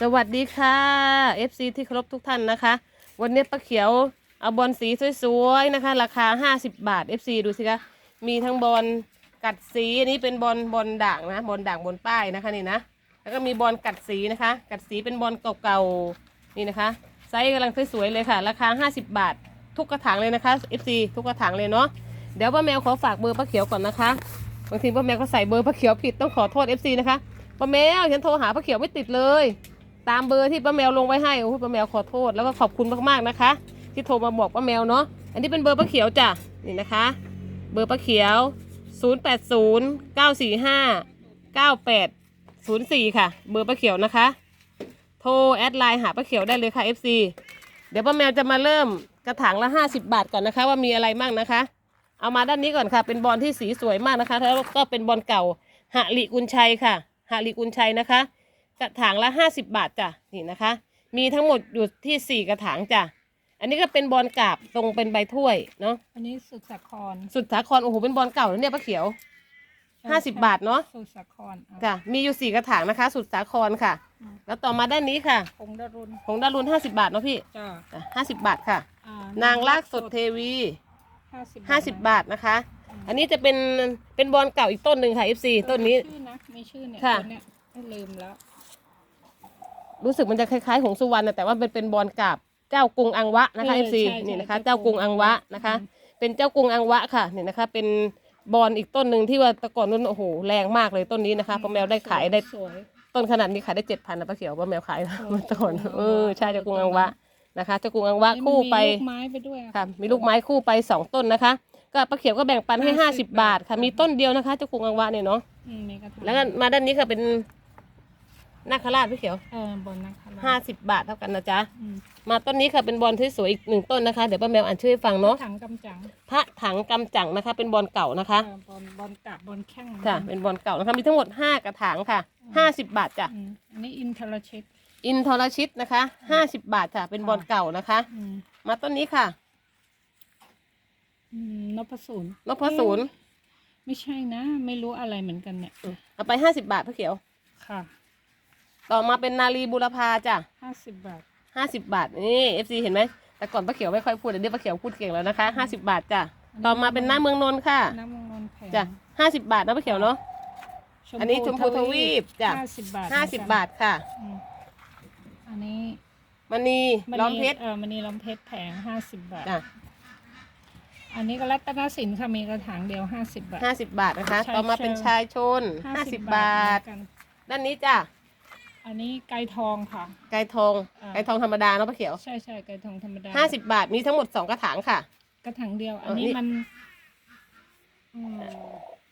สวัสดีค่ะ FC ที่เคารพทุกท่านนะคะ วันนี้ป้าเขียวเอาบอลสีสวยๆนะคะ ราคา 50 บาท FC ดูสิคะมีทั้งบอลกัดสีอันนี้เป็นบอลบอลด่างนะบอลด่างบนป้ายนะคะนี่นะแล้วก็มีบอลกัดสีนะคะ กัดสีเป็นบอลเก่าๆนี่นะคะไซส์กำลังสวยๆเลยค่ะ ราคา 50 บาท ทุกกระถางเลยนะคะ FC ทุกกระถางเลยเนาะเดี๋ยวป้าแมวขอฝากเบอร์ป้าเขียวก่อนนะคะบางทีป้าแมวก็ใส่เบอร์ป้าเขียวผิดต้องขอโทษ FC นะคะ ป้าแมวฉันโทรหาป้าเขียวไม่ติดเลย ตามเบอร์ที่ป้าแมวลงไว้ให้โอ้ป้าแมวขอโทษแล้วก็ขอบคุณมากๆนะคะ ที่โทรมาบอกป้าแมวเนาะอันนี้เป็นเบอร์ป้าเขียวจ้ะนี่นะคะ เบอร์ป้าเขียว 0 8 0 9 4 5 9 8 0 4 ค่ะ เบอร์ป้าเขียวนะคะ โทรแอดไลน์หาป้าเขียวได้เลยค่ะ FC เดี๋ยวป้าแมวจะมาเริ่มกระถางละ 50 บาทก่อนนะคะ ว่ามีอะไรมั่งนะคะ เอามาด้านนี้ก่อนค่ะ เป็นบอลที่สีสวยมากนะคะ แล้วก็เป็นบอลเก่าหริกุลชัยค่ะ หริกุลชัยนะคะกระถางละห้าสิบบาทจ้ะนี่นะคะ มีทั้งหมดอยู่ที่สี่กระถางจ้ะอันนี้ก็เป็นบอลกาบตรงเป็นใบถ้วยเนาะอันนี้สุดสาครสุดสาครโอ้โหเป็นบอลเก่าแล้วเนี่ยป้าเขียวห้าสิบบาทเนาะสุดสาครเอาจ้ะมีอยู่สี่กระถางนะคะ สุดสาครค่ะ แล้วต่อมาด้านนี้ค่ะคงดารุณของดารุณห้าสิบาทเนาะพี่จ้าจ้ะห้าสิบบาทค่ะอ่านางลากสดเทวีห้าสิบห้าสิบบาทนะคะ อันนี้จะเป็นเป็นบอลเก่าอีกต้นหนึ่งค่ะ FC ต้นนี้ ชื่อนะมีชื่อเนี่ยค่ะ ตัวเนี่ยไม่ลืมแล้ว รู้สึกมันจะคล้ายๆของสุวรรณนะแต่ว่าเป็นเป็นบอลกาบเจ้ากรุงอังวะนะคะ เออ FC ใช่ใช่นี่นะคะ เจ้าเจ้ากรุงอังวะนะคะเป็นเจ้ากรุงอังวะค่ะนี่นะคะ เป็นบอลอีกต้นหนึ่งที่ว่าแตะก่อนนู้นโอ้โหแรงมากเลยต้นนี้นะคะป้าแมวได้ขายได้ สวย ต้นขนาดนี้ขายได้เจ็ดพันนะป้าเขียวป้าแมวขายโอ้เมื่อก่อนเจ้าเอกุ้งอังวะอใช่เจ้ากรุงอังวะนะคะเจ้ากรุงอังวะนี่มันคู่ไป มีลูกไม้ไปด้วยอะค่ะ มีลูกไม้คู่ไปสองต้นนะคะ ก็ป้าเขียวก็แบ่งปันให้ห้าสิบบาทค่ะ มีต้นเดียวนะคะเจ้ากรุงอังวะเนี่ยเนาะอืมมีกระถางแล้วก็มาด้านนี้ค่ะเป็นนาคราชพี่เขียวเออบนนะคะห้าสิบบาทเท่ากันนะจ๊ะอืมมาต้นนี้ค่ะเป็นบอลที่สวยอีกหนึ่งต้นนะคะเดี๋ยวป้าแมวอ่านชื่อให้ฟังเนาะถังกำจังพระถังกำจังนะคะ เป็นบอลเก่านะคะ เออบอลบอลกาบบอลแข้งค่ะ เป็นบอลเก่านะคะมีทั้งหมดห้ากระถางค่ะห้าสิบบาทจ้ะอืมอันนี้อินทรชิตอินทรชิตนะคะห้าสิบบาทค่ะ เป็นบอลเก่านะคะ อืมมาต้นนี้ค่ะอืม นพศูนย์นพศูนย์ไม่ใช่นะ ไม่รู้อะไรเหมือนกันเนี่ย เอาไปห้าสิบบาทพ่อเขียว ค่ะ ต่อมาเป็นนาลีบุรพาจ้ะห้าสิบบาทห้าสิบบาท นี่เอฟซีเห็นไหม แต่ก่อนป้าเขียวไม่ค่อยพูดเดี๋ยวนี้ป้าเขียวพูดเก่งแล้วนะคะห้าสิบบาทจ้ะ ต่อมาเป็นหน้าเมืองนนท์ค่ะน้ำมันนนท์แพงจ้ะห้าสิบบาทนะป้าเขียวเนาะ อันนี้ชมพูทวีปจ้ะห้าสิบบาทห้าสิบบาทค่ะอืมอันนี้มณีล้อมเพชร เออมันนี่ล้อมเพชรแพงห้าสิบบาทจ้ะ อันนี้ก็รัตนสินค่ะมีกระถางเดียวห้าสิบบาท ห้าสิบบาทนะคะ ชายต่อมาเป็นเชลชายชนห้าสิบบาท เหมือนกันด้านนี้จ้ะอันนี้ไก่ทองค่ะ ไก่ทองอ่า ไก่ทองธรรมดาเนาะป้าเขียวใช่ใช่ไก่ทองธรรมดาห้าสิบบาทมีทั้งหมดสองกระถางค่ะ กระถางเดียว อันเออนี้นี่ มันอืม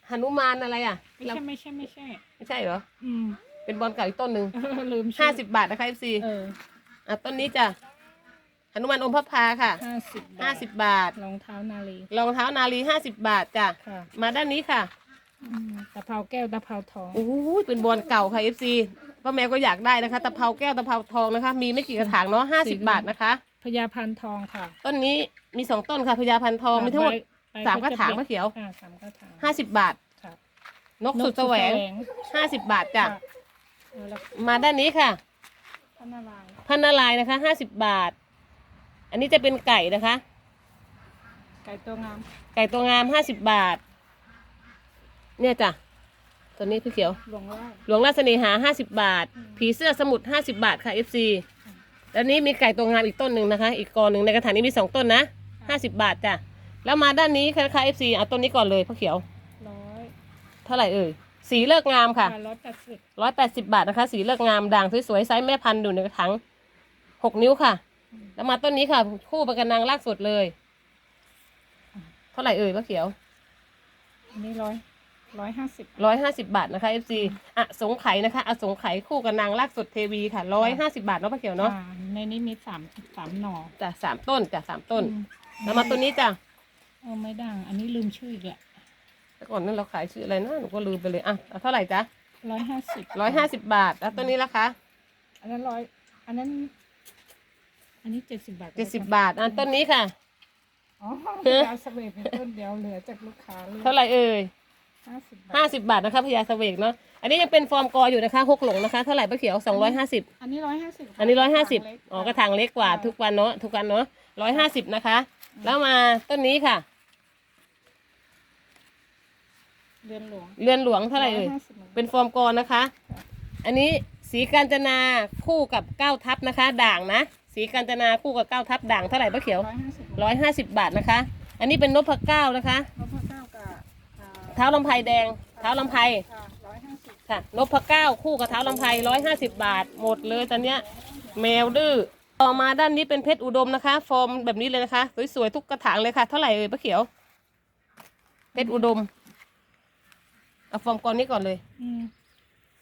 หนุมานอะไรอะไม่ใช่ไม่ใช่ไม่ใช่ ไม่ใช่เหรอ อืมเป็นบอลเก่าอีกต้นหนึ่งเออลืมชื่ห้าสิบบาทนะคะเอฟซีเอออะต้นนี้จ้ะ หนุมานอมพระพาค่ะห้าสิบบาทห้าสิบบาทรองเท้านาลีรองเท้านาลีห้าสิบบาทจ้ะค่ะมาด้านนี้ค่ะอืมตะเภาแก้วตะเภาทองโอ้ยเป็นบอลเก่าค่ะเอฟซีป้าแมวก็อยากได้นะคะตะเภาแก้วตะเภาทองนะคะ มีไม่กี่กระถางเนาะห้าสิบบาทนะคะพญาพันธุ์ทองค่ะ ต้นนี้มีสองต้นค่ะพญาพันธุ์ทองมีทั้งหมดใบสามกระถางใบมะเขียวอ่าสามกระถางห้าสิบบาทค่ะนกสุดแสวงห้าสิบบาทจ้ะค่ะเออแล้วมาด้านนี้ค่ะพระนารายณ์พันนาลายณ์นะคะห้าสิบบาท อันนี้จะเป็นไก่นะคะ ไก่ตัวงาม ไก่ตัวงามห้าสิบบาท เนี่ยจ้ะตัวนี้พี่เขียว หลวงว่าหลวงราชเสน่หาห้าสิบบาทอืมผีเสื้อสมุทรห้าสิบบาทค่ะ FC แล้วนี้มีไก่ตัวงามอีกต้นหนึ่งนะคะ อีกกอหนึ่งในกระถางนี้มีสองต้นนะห้าสิบบาทจ้ะ แล้วมาด้านนี้ค่ะ FC เอาต้นนี้ก่อนเลยพี่เขียว ร้อย เท่าไหร่เอ่ยสีเลิกงามค่ะร้อยแปดสิบร้อยแปดสิบบาทนะคะ สีเลิกงามด่างสวยๆไซส์แม่พันธุ์อยู่ในกระถางหกนิ้วค่ะ แล้วมาต้นนี้ค่ะ คู่ประกันนางลากสดเลย เท่าไหร่เอ่ยป้าเขียวอันนี้ร้อยร้อยห้าสิบร้อยห้าสิบาทนะคะ FC อะสงไข่นะคะอะสงไข่คู่กับนางลากสดเทวีค่ะร้อยห้าสิบาทเนาะป้าเขียวเนาะในนี้มีสามสามหน่อจ้ะสามต้นจ้ะสามต้นอืมแล้วมาตัวนี้จ้ะเออไม่ดังอันนี้ลืมชื่ออีกแหละแต่ก่อนนั้นเราขายชื่ออะไรนะหนูก็ลืมไปเลยอะเอาเท่าไหร่จ๊ะร้อยห้าสิบร้อยห้าสิบบาท แล้วตัวนี้ล่ะคะ อันนั้นร้อยอันนั้น อันนี้เจ็ดสิบบาทเจ็ดสิบบาทอะต้นนี้ค่ะ อ๋อเอ๊ะดาวสเวทเป็นต้นเดียวเหลือจากลูกค้าเลยเท่าไหร่เอ่ยห้าสิบบาทห้าสิบบาทนะคะพญาเสวกเนาะ อันนี้ยังเป็นฟอร์มกออยู่นะคะหกหลงนะคะ เท่าไหร่ป้าเขียวสองร้อยห้าสิบอันนี้ร้อยห้าสิบอันนี้ร้อยห้าสิบอ๋อกระถางเล็กกว่าทุกวันเนาะทุกวันเนาะร้อยห้าสิบนะคะ แล้วมาต้นนี้ค่ะ เรือนหลวง เรือนหลวงเท่าไหร่เอ่ย150หมือนกันเป็นฟอร์มกอนะคะ อันนี้สีกาญจนาคู่กับเก้าทับนะคะ ด่างนะ สีกาญจนาคู่กับเก้าทับด่างเท่าไหร่ป้าเขียวร้อยห้าสิบร้อยห้าสิบบาทนะคะ อันนี้เป็นนพเก้านะคะ นพเก้ากับอ่าเท้าลำไพแดง เท้าลำไพค่ะร้อยห้าสิบค่ะนพเก้าคู่กับเท้าลำไพร้อยห้าสิบบาท หมดเลยตอนเนี้ยแมวดื้อต่อมาด้านนี้เป็นเพชรอุดมนะคะ ฟอร์มแบบนี้เลยนะคะ สวยๆทุกกระถางเลยค่ะ เท่าไหร่เอ่ยป้าเขียว เพชรอุดมเอาฟอร์มกอนนี้ก่อนเลยอืม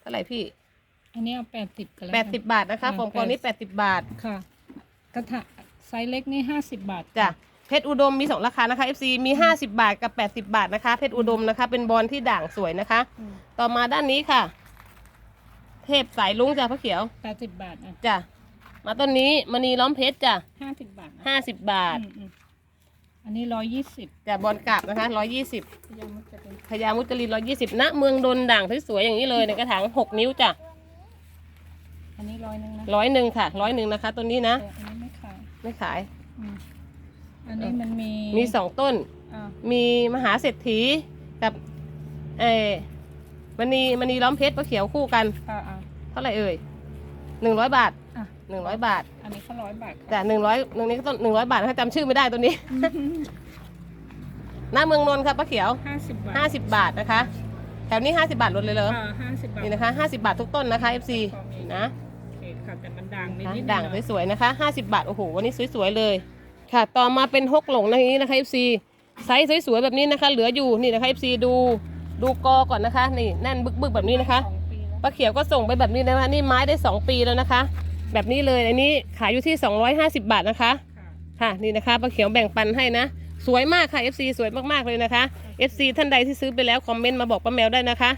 เท่าไหร่พี่ อันนี้เอาแปดสิบกันแล้วแปดสิบบาทนะคะอ่าฟอร์มกอนนี้แปดสิบบาทค่ะ กระถางไซส์เล็กนี่ห้าสิบบาทจ้ะเพชรอุดมมีสองราคานะคะ FC มีห้าสิบบาทกับแปดสิบาทนะคะ เพชรอุดมนะคะ เป็นบอลที่ด่างสวยนะคะอืมต่อมาด้านนี้ค่ะ เทพสายลุงจ้ะพระเขียว แปดสิบบาทอะจ้ะมาต้นนี้มณีล้อมเพชรจ้ะห้าสิบบาทอะห้าสิบบาท อืมอืมอันนี้ร้อยยี่สิบจ้ะบอลกราบนะคะร้อยยี่สิบยังไม่จะเป็นพญามุจลินร้อยยี่สิบณเมืองดนด่างสวยๆอย่างนี้เลยในกระถางหกนิ้วจ้ะอันนี้ร้อยหนึ่งนะร้อยหนึ่งค่ะร้อยหนึ่งนะคะต้นนี้นะ แต่อันนี้ ไม่ขายไม่ขาย อืมอันนี้มันมีมีสองต้น อ่ามีมหาเศรษฐีกับเออมณีมณีล้อมเพชรพระเขียวคู่กัน อ่าอ่า เท่าไหร่เอ่ยหนึ่งร้อยบาทอะ หนึ่งร้อยบาท อันนี้ก็ร้อยบาทค่ะแต่หนึ่งร้อยตรงนี้ก็ต้นหนึ่งร้อยบาทนะคะจำชื่อไม่ได้ตัวนี้ หน้าเมืองนนท์ครับป้าเขียวห้าสิบบาทห้าสิบบาทนะคะ แถวนี้ห้าสิบาทลดเลยเหรอ อ่าห้าสิบบาท นี่นะคะห้าสิบาททุกต้นนะคะ FC นะ โอเคค่ะแต่มันด่างนิดนะนิดด่างหน่อยสวยๆนะคะห้าสิบาท โอ้โห วันนี้สวยๆเลย ค่ะ ต่อมาเป็นฮกหลงอย่างนี้นะคะ FC ไซส์สวยๆแบบนี้นะคะ เหลืออยู่นี่นะคะ FC ดูดูกอก่อนนะคะ นี่แน่นบึกๆแบบนี้นะคะสองปีแล้วป้าเขียวก็ส่งไปแบบนี้นะคะนี่ไม้ได้สองปีแล้วนะคะ แบบนี้เลยอันนี้ขายอยู่ที่สองร้อยห้าสิบาทนะคะค่ะค่ะนี่นะคะป้าเขียวแบ่งปันให้นะสวยมากค่ะ FC สวยมากๆเลยนะคะ FC ท่านใดที่ซื้อไปแล้วคอมเมนต์มาบอกป้าแมวได้นะคะ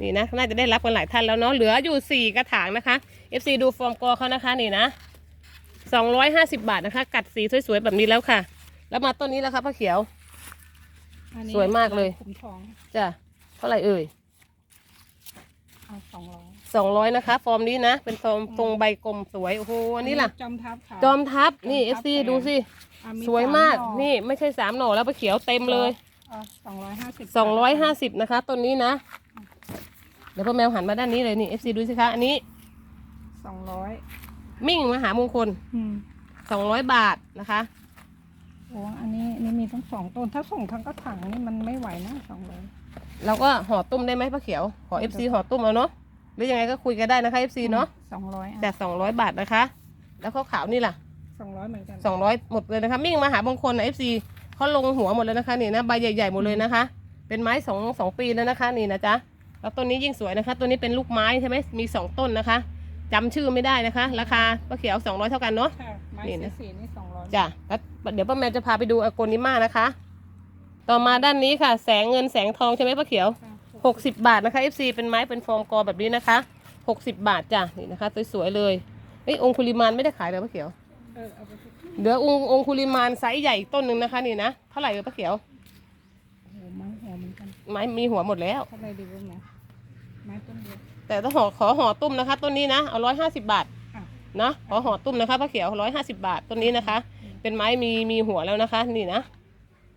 นี่นะน่าจะได้รับกันหลายท่านแล้วเนาะเหลืออยู่ 4 กระถางนะคะ FC ดูฟอร์มกอเขานะคะนี่นะ250บาทนะคะ กัดสีสวยๆแบบนี้แล้วค่ะ แล้วมาต้นนี้แล้วค่ะป้าเขียว อันนี้สวยมากเลย ขุมทองจ้ะเท่าไหร่เอ่ยเอาสองร้อย200นะคะ ฟอร์มนี้นะ เป็นฟอร์มทรงใบกลมสวยโอ้โหอันนี้ล่ะ จอมทัพค่ะจอมทัพนี่จอมทัพ FC แพงดูสิ อะสวยมากสหอนี่ ไม่ใช่สามหน่อแล้วป้าเขียวเต็มเลย สองร้อยห้าสิบสองร้อยห้าสิบนะคะต้นนี้นะ เดี๋ยวพ่อแมวหันมาด้านนี้เลยนี่ FC ดูสิคะ อันนี้ สองร้อยมิ่งมหามงคลอืมสองร้อยบาทนะคะ โอ้อันนี้อันนี้มีทั้งสองต้น ถ้าส่งทั้งกระถางนี่มันไม่ไหวนะสองร้อยเราก็ห่อตุ้มได้ไหมป้าเขียวขอ FC ห่อตุ้มเอาเนาะหรือยังไงก็คุยกันได้นะคะ FC เนาะสองร้อยแต่สองร้อยบาทนะคะ แล้วข้าวขาวนี่ล่ะสองร้อยเหมือนกันสองร้อยหมดเลยนะคะ มิ่งมหามงคลนะ FC เขาลงหัวหมดเลยนะคะนี่นะใบใหญ่ๆหมดเลยนะคะ เป็นไม้สองสองปีแล้วนะคะ นี่นะจ๊ะแล้วต้นนี้ยิ่งสวยนะคะ ตัวนี้เป็นลูกไม้ใช่ไหมมีสองต้นนะคะ จำชื่อไม่ได้นะคะ ราคาป้าเขียวสองร้อยเท่ากันเนาะ ค่ะไม้นี่นะ สีนี่สองร้อยจ้ะแล้วเดี๋ยวป้าแมวจะพาไปดูอโกนิมานะคะ ต่อมาด้านนี้ค่ะ แสงเงินแสงทองใช่ไหมป้าเขียว หกสิบบาทนะคะ FC เป็นไม้เป็นฟอร์มกอแบบนี้นะคะหกสิบบาทจ้ะนี่นะคะสวยๆเลยเฮ้ยองคุลิมานไม่ได้ขายเลยป้าเขียวเออเอาไปสิเหลือององคุลิมานไซส์ใหญ่อีกต้นหนึ่งนะคะนี่นะเท่าไหร่เลยป้าเขียว โอ้โหไม้หัวเหมือนกันไม้มีหัวหมดแล้ว เท่าไหรดีวะหมอไม้ต้นเดียว แต่ต้องห่อขอห่อตุ้มนะคะต้นนี้นะเอาร้อยห้าสิบบาทอะนะขอห่อตุ้มนะคะป้าเขียวร้อยห้าสิบาทต้นนี้นะคะ เป็นไม้มีมีหัวแล้วนะคะ นี่นะ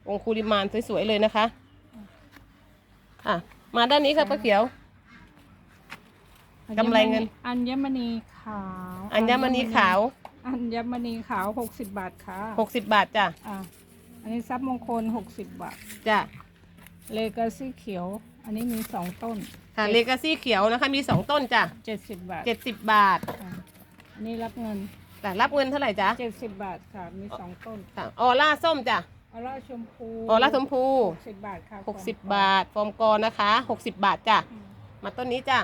องคุลิมานสวยๆเลยนะคะอะมาด้านนี้ค่ะป้าเขียวกำไรเงิน อัญมณีขาวอัญมณีขาว อัญมณีขาวหกสิบบาทค่ะหกสิบบาทจ้ะอะอันนี้ซับมงคลหกสิบบาทจ้ะเลกาซี่เขียว อันนี้มีสองต้นค่ะเลกาซี่เขียวนะคะมีสองต้นจ้ะเจ็ดสิบบาทเจ็ดสิบบาทอะอันนี้รับเงินแต่รับเงินเท่าไหร่จ๊ะเจ็ดสิบบาทค่ะมีสองต้นค่ะออร่าส้มจ้ะออร่าชมพูออร่าชมพูหกสิบบาทค่ะหกสิบบาท ฟอร์มกอนะคะหกสิบบาทจ้ะอืมมาต้นนี้จ้ะ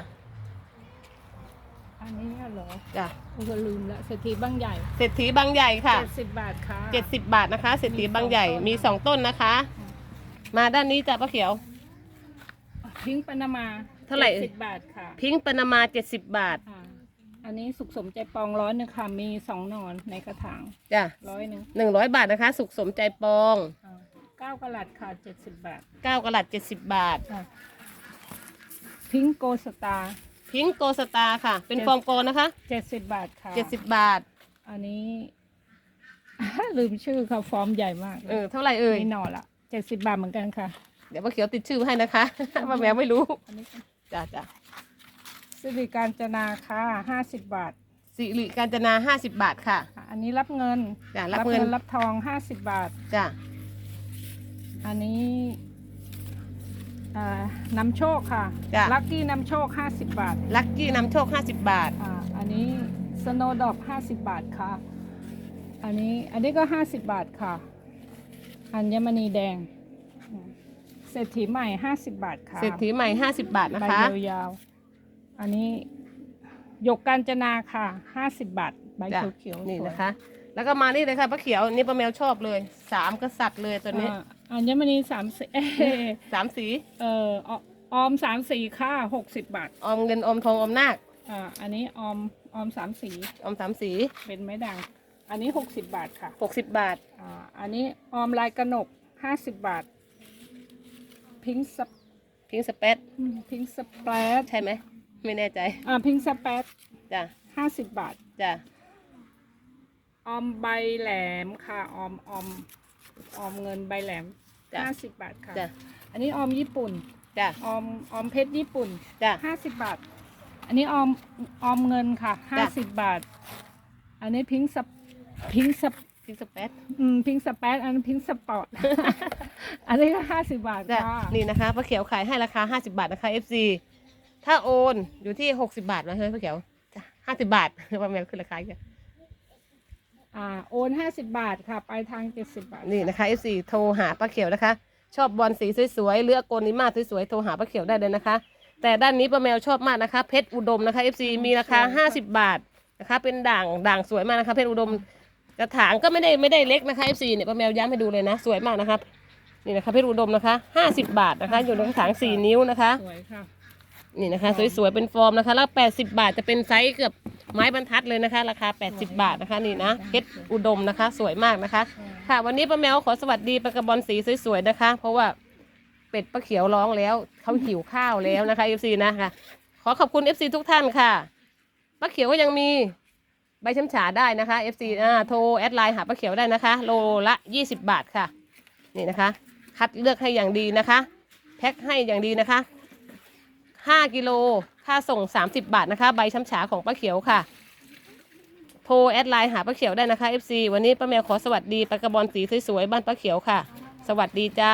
อันนี้เหรอจ้ะโอ้โหลืมละเศรษฐีบางใหญ่เศรษฐีบางใหญ่ค่ะ เจ็ดสิบบาทค่ะเจ็ดสิบบาทนะคะเศรษฐีบางใหญ่มีสองต้นนะคะอืมมาด้านนี้จ้ะป้าเขียว พิงค์ปนามาเท่าไหร่ สิบบาทค่ะพิงค์ปนามาเจ็ดสิบบาทอ่าอันนี้สุขสมใจปองร้อยหนึงค่ะ มีสองหนอนในกระถางจ้ะร้อยหนึ่งหนึ่งร้อยบาทนะคะ สุขสมใจปองอ่าเก้ากะลัดค่ะเจ็ดสิบบาทเก้ากะลัดเจ็ดสิบบาทอ่าพิงโกสตาร์พิงโกสตาร์ค่ะ เป็นเจ็ดฟอร์มโกนะคะเจ็ดสิบบาทค่ะเจ็ดสิบบาท อันนี้ ลืมชื่อค่ะฟอร์มใหญ่มากเออเท่าไหร่เอ่ย นี่หน่อละเจ็ดสิบบาทเหมือนกันค่ะ เดี๋ยวป้าเขียวติดชื่อไว้ให้นะคะป้าแมวไม่รู้อันนี้จ้ะจ้ะสิริการจนาค่ะห้าสิบบาทสิริการจนาห้าสิบบาทค่ะอะ อันนี้รับเงินจ้ะรับเงิน รับทองห้าสิบบาท จ้ะอันนี้อ่านำโชคค่ะจ้ะลัคกี้นำโชคห้าสิบบาทลัคกี้นำโชคห้าสิบบาท อ่าอันนี้สโนดอกห้าสิบบาทค่ะ อันนี้อันนี้ก็ห้าสิบบาทค่ะ อัญมณีแดงอืม เศรษฐีใหม่ห้าสิบบาทค่ะเศรษฐีใหม่ห้าสิบบาทนะใบคะยาวๆอันนี้หยกกาญจนาค่ะห้าสิบบาทใบจ้ะ เขียวๆนี่สวยนะคะ แล้วก็มานี่เลยค่ะป้าเขียวนี่ป้าแมวชอบเลยสามกษัตริย์เลยตัวนี้อ่าอัญมณีสามสีเอ่อสามสีเอ่ออออมสามสีค่ะหกสิบบาทออมเงินออมทองออมนาคอ่าอันนี้ออมออมสามสีออมสามสีเป็นไม้ด่างอันนี้หกสิบบาทค่ะหกสิบบาท อ่าอันนี้ออมลายกระหนกห้าสิบบาท พิงค์สปพิงสเปซพิงค์สเปรดใช่ไหม ไม่แน่ใจ อ่าพิงค์สเปรดจ้ะห้าสิบบาท จ้ะ ออมใบแหลมค่ะ ออมออมออมเงินใบแหลมจ้ะ ห้าสิบบาทค่ะ จ้ะ อันนี้ออมญี่ปุ่น จ้ะ ออมออมเพชรญี่ปุ่นจ้ะ ห้าสิบบาท อันนี้ออมออมเงินค่ะห้าจ้ะ สิบบาท อันนี้พิงค์สพิงค์สพิงสเปซอืมพิงค์สเปรดอันนี้พิงค์สปอร์ต อันนี้ก็ห้าสิบบาทจ้ะค่ะนี่นะคะป้าเขียวขายให้ราคาห้าสิบาทนะคะ FC ถ้าโอนอยู่ที่หกสิบาทนะเฮ้ยป้าเขียวจ้ะห้าสิบาทป้าแมวขึ้นราคาอีกแล้วอ่าโอนห้าสิบบาทค่ะปลายทางเจ็ดสิบบาทนี่นะคะ FC โทรหาป้าเขียวนะคะ ชอบบอลสีสวยๆเลือกโกนิมาสวยๆโทรหาป้าเขียวได้เลยนะคะ แต่ด้านนี้ป้าแมวชอบมากนะคะ เพชรอุดมนะคะ FC มีราคาห้าสิบาทนะคะ เป็นด่างด่างสวยมากนะคะ เพชรอุดมกระถางก็ไม่ได้ไม่ได้เล็กนะคะ FC เนี่ยป้าแมวย้ำให้ดูเลยนะ สวยมากนะคะ นี่นะคะเพชรอุดมนะคะห้าสิบาทนะคะ อยู่ในกระถางสี่นิ้วนะคะ สวยค่ะ นี่นะคะ สวยๆ เป็นฟอร์มนะคะ แล้ว80บาทจะเป็นไซส์เกือบไม้บรรทัดเลยนะคะ ราคา 80 บาทนะคะนี่นะเพชรอุดมนะคะ สวยมากนะคะ ค่ะ วันนี้ป้าแมวขอสวัสดีปลากระบอลสีสวยๆนะคะ เพราะว่าเป็ดป้าเขียวร้องแล้วเขาหิวข้าวแล้วนะคะ FC นะคะขอขอบคุณ FC ทุกท่านค่ะป้าเขียวก็ยังมีใบช้ำฉาได้นะคะ FC อ่าโทรแอดไลน์หาป้าเขียวได้นะคะ โลละ 20 บาทค่ะ นี่นะคะ คัดเลือกให้อย่างดีนะคะ แพ็คให้อย่างดีนะคะ 5 กิโลค่าส่ง 30 บาทนะคะ ใบช้ำฉาของป้าเขียวค่ะ โทรแอดไลน์หาป้าเขียวได้นะคะ FC วันนี้ป้าแมวขอสวัสดีปลากระบอลสีสวยๆบ้านป้าเขียวค่ะ สวัสดีจ้า